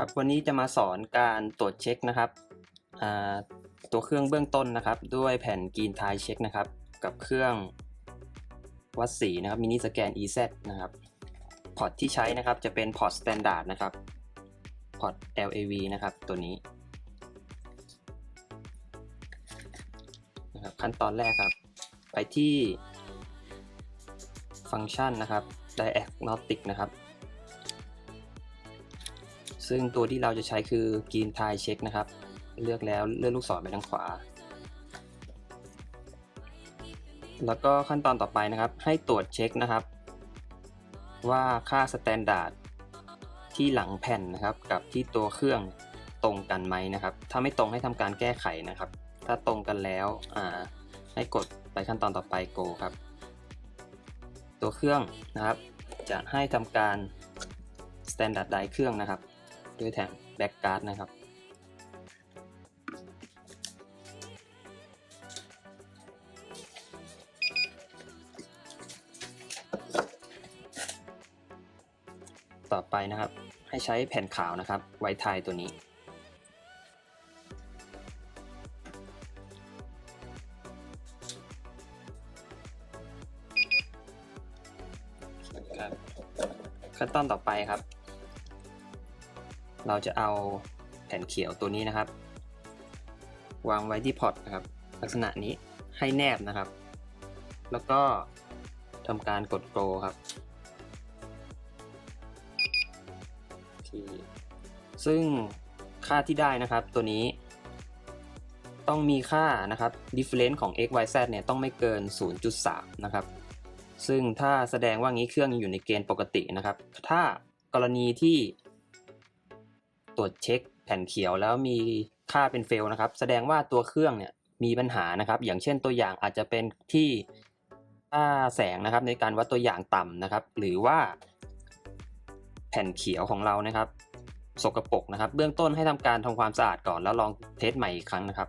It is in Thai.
ครับวันนี้จะมาสอนการตรวจเช็คนะครับตัวเครื่องเบื้องต้นนะครับ ด้วยแผ่นกรีนไทเช็คนะครับ กับเครื่องวัดสีนะครับมินิสแกน EZ นะครับพอร์ตที่ใช้นะครับจะเป็นพอร์ตสแตนดาร์ดนะครับพอร์ต LAV นะครับตัวนี้นะครับขั้นตอนแรกครับ ไปที่ฟังก์ชันนะครับ diagnostic นะครับ ซึ่งตัวที่เราจะใช้คือ Green Tie Check นะครับ เลือกแล้วเลื่อนลูกศรไปทางขวา แล้วก็ขั้นตอนต่อไปนะครับ ให้ตรวจเช็คนะครับ ว่าค่าสแตนดาร์ดที่หลังแผ่นนะครับ กับที่ตัวเครื่องตรงกันไหมนะครับ ถ้าไม่ตรงให้ทำการแก้ไขนะครับ ถ้าตรงกันแล้วอ่าให้กดไปขั้นตอนต่อไป go ครับ ตัวเครื่องนะครับ จะให้ทำการ standard ไดเครื่องนะครับ ด้วยแถมแบ็กการ์ดนะครับ ต่อไปนะครับ ให้ใช้แผ่นขาวนะครับ ไว้ทายตัวนี้ ครับขั้นตอนต่อไปครับ เราจะเอาแผ่นเขียวตัวนี้นะครับ วางไว้ที่พอร์ตนะครับ ลักษณะนี้ให้แนบนะครับ แล้วก็ทำการกดโกลครับทีซึ่งค่าที่ได้นะครับตัวนี้ ต้องมีค่านะครับ difference ของ x y z เนี่ยต้องไม่เกิน 0.3 นะครับ ซึ่งถ้าแสดงว่างี้เครื่องยังอยู่ในเกณฑ์ปกตินะครับ ถ้ากรณีที่ ตรวจเช็คแผ่นเขียวแล้วมีค่าเป็นเฟลนะครับ แสดงว่าตัวเครื่องเนี่ยมีปัญหานะครับ อย่างเช่นตัวอย่างอาจจะเป็นที่ค่าแสงนะครับ ในการวัดตัวอย่างต่ำนะครับ หรือว่า แผ่นเขียวของเรานะครับ สกปรกนะครับ เบื้องต้นให้ทำการทำความสะอาดก่อนแล้วลองเทสใหม่อีกครั้งนะครับ